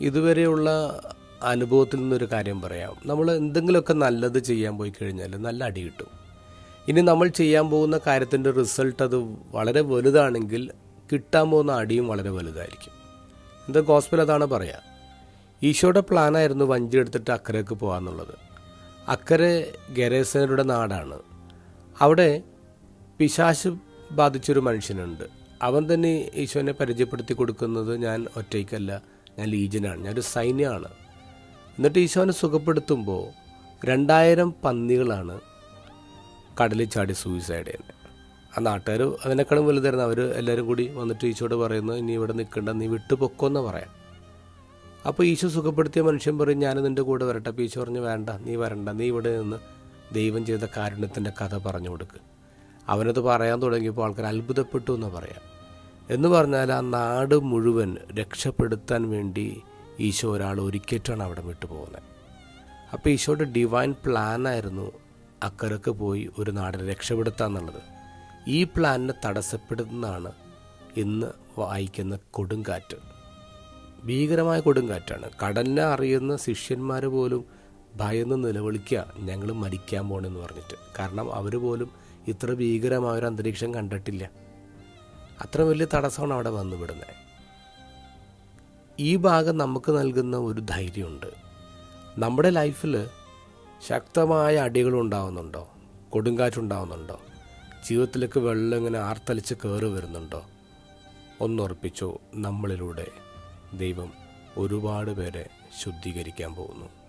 ഇതുവരെയുള്ള അനുഭവത്തിൽ നിന്നൊരു കാര്യം പറയാം. നമ്മൾ എന്തെങ്കിലുമൊക്കെ നല്ലത് ചെയ്യാൻ പോയി കഴിഞ്ഞാൽ നല്ല അടി കിട്ടും. ഇനി നമ്മൾ ചെയ്യാൻ പോകുന്ന കാര്യത്തിന്റെ റിസൾട്ട് അത് വളരെ വലുതാണെങ്കിൽ കിട്ടാൻ പോകുന്ന അടിയും വളരെ വലുതായിരിക്കും. എന്താ ഗോസ്പിൽ അതാണ് പറയുക ഈശോയുടെ പ്ലാനായിരുന്നു വഞ്ചി എടുത്തിട്ട് അക്കരയ്ക്ക് പോകാന്നുള്ളത്. അക്കരെ ഗരേസനരുടെ നാടാണ്. അവിടെ പിശാശ് ബാധിച്ചൊരു മനുഷ്യനുണ്ട്. അവൻ തന്നെ ഈശോനെ പരിചയപ്പെടുത്തി കൊടുക്കുന്നത് ഞാൻ ഒറ്റയ്ക്കല്ല. ഞാൻ ലീജനാണ് ഞാനൊരു സൈന്യമാണ്. എന്നിട്ട് ഈശോനെ സുഖപ്പെടുത്തുമ്പോൾ രണ്ടായിരം പന്നികളാണ് കടലിൽ ചാടി സൂയിസൈഡ് ചെയ്യുന്നത് ആ നാട്ടുകാർ അതിനേക്കാളും വലുതായിരുന്നു. അവർ എല്ലാവരും കൂടി വന്നിട്ട് ഈശോട് പറയുന്നു ഇനി ഇവിടെ നിൽക്കണ്ട നീ വിട്ടു എന്ന് പറയാം. അപ്പോൾ ഈശോ സുഖപ്പെടുത്തിയ മനുഷ്യൻ പറയും ഞാൻ നിന്റെ കൂടെ വരട്ടെ. അപ്പോൾ ഈശോ പറഞ്ഞു വേണ്ട നീ വരണ്ട നീ ഇവിടെ നിന്ന് ദൈവം ചെയ്ത കാരുണ്യത്തിന്റെ കഥ പറഞ്ഞു കൊടുക്കുക അവനത് പറയാൻ തുടങ്ങിയപ്പോൾ ആൾക്കാർ അത്ഭുതപ്പെട്ടു എന്ന് പറയാം. എന്ന് പറഞ്ഞാൽ ആ നാട് മുഴുവൻ രക്ഷപ്പെടുത്താൻ വേണ്ടി ഈശോ ഒരാൾ ഒരിക്കറ്റാണ് അവിടെ വിട്ടു പോകുന്നത്. അപ്പോൾ ഈശോയുടെ ഡിവൈൻ പ്ലാനായിരുന്നു അക്കരക്ക് പോയി ഒരു നാടിനെ രക്ഷപ്പെടുത്തുക എന്നുള്ളത്. ഈ പ്ലാനിനെ തടസ്സപ്പെടുന്നതാണ് ഇന്ന് വായിക്കുന്ന കൊടുങ്കാറ്റ്. ഭീകരമായ കൊടുങ്കാറ്റാണ്. കടലിനെ അറിയുന്ന ശിഷ്യന്മാർ പോലും ഭയന്ന് നിലവിളിക്കുക ഞങ്ങൾ മരിക്കാൻ പോണെന്ന് പറഞ്ഞിട്ട്. കാരണം അവർ പോലും ഇത്ര ഭീകരമായ ഒരു അന്തരീക്ഷം കണ്ടിട്ടില്ല. അത്ര വലിയ തടസ്സമാണ് അവിടെ വന്നുവിടുന്നത്. ഈ ഭാഗം നമുക്ക് നൽകുന്ന ഒരു ധൈര്യമുണ്ട്. നമ്മുടെ ലൈഫിൽ ശക്തമായ അടികൾ ഉണ്ടാവുന്നുണ്ടോ? കൊടുങ്കാറ്റുണ്ടാവുന്നുണ്ടോ? ജീവിതത്തിലേക്ക് വെള്ളം ഇങ്ങനെ ആർത്തലിച്ച് കയറി വരുന്നുണ്ടോ? ഒന്നുറപ്പിച്ചോ നമ്മളിലൂടെ ദൈവം ഒരുപാട് പേരെ ശുദ്ധീകരിക്കാൻ പോകുന്നു.